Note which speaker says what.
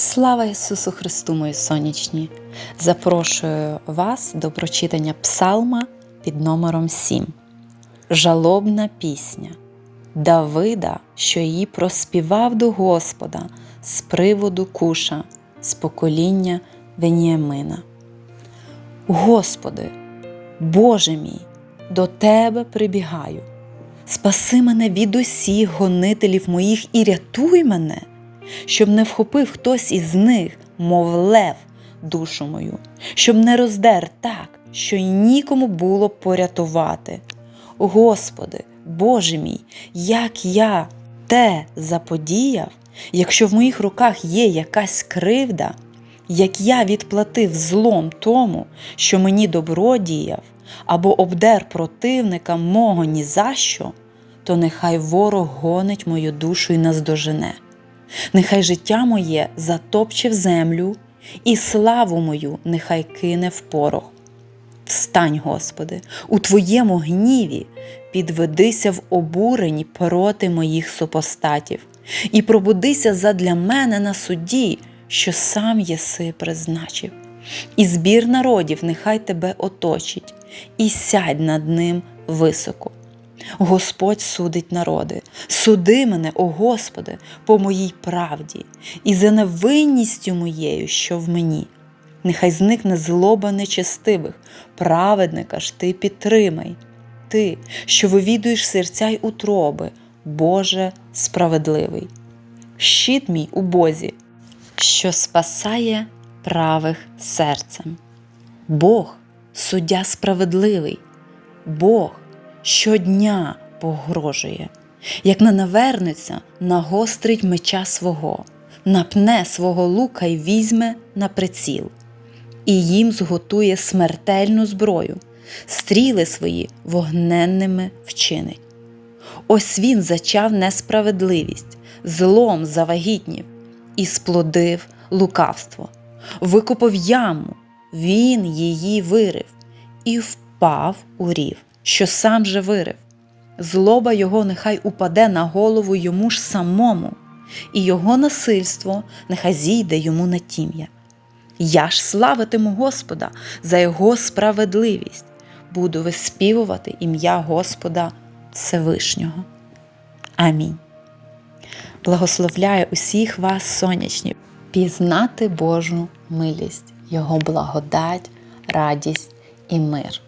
Speaker 1: Слава Ісусу Христу, мої сонячні! Запрошую вас до прочитання псалма під номером 7. Жалобна пісня Давида, що її проспівав до Господа з приводу куша, з покоління Веніамина. Господи, Боже мій, до Тебе прибігаю. Спаси мене від усіх гонителів моїх і рятуй мене, щоб не вхопив хтось із них, мов лев, душу мою, щоб не роздер так, що й нікому було порятувати. Господи, Боже мій, як я те заподіяв, якщо в моїх руках є якась кривда, як я відплатив злом тому, що мені добро діяв, або обдер противника мого ні за що, то нехай ворог гонить мою душу і наздожене. Нехай життя моє затопче в землю, і славу мою нехай кине в порох. Встань, Господи, у Твоєму гніві, підведися в обуренні проти моїх супостатів, і пробудися задля мене на суді, що сам єси призначив. І збір народів нехай тебе оточить, і сядь над ним високо. Господь судить народи, суди мене, о Господи, по моїй правді, і за невинністю моєю, що в мені. Нехай зникне злоба нечестивих, праведника ж ти підтримай. Ти, що вивідуєш серця й утроби, Боже справедливий. Щит мій у Бозі, що спасає правих серцем. Бог суддя справедливий, Бог щодня погрожує, як не навернеться, нагострить меча свого, напне свого лука й візьме на приціл, і їм зготує смертельну зброю, стріли свої вогненними вчинить. Ось він зачав несправедливість, злом завагітнів і сплодив лукавство, викопав яму, він її вирив і впав у рів, що сам же вирив. Злоба його нехай упаде на голову йому ж самому, і його насильство нехай зійде йому на тім'я. Я ж славитиму Господа за його справедливість, буду виспівувати ім'я Господа Всевишнього. Амінь. Благословляю усіх вас, сонячні, пізнати Божу милість, Його благодать, радість і мир.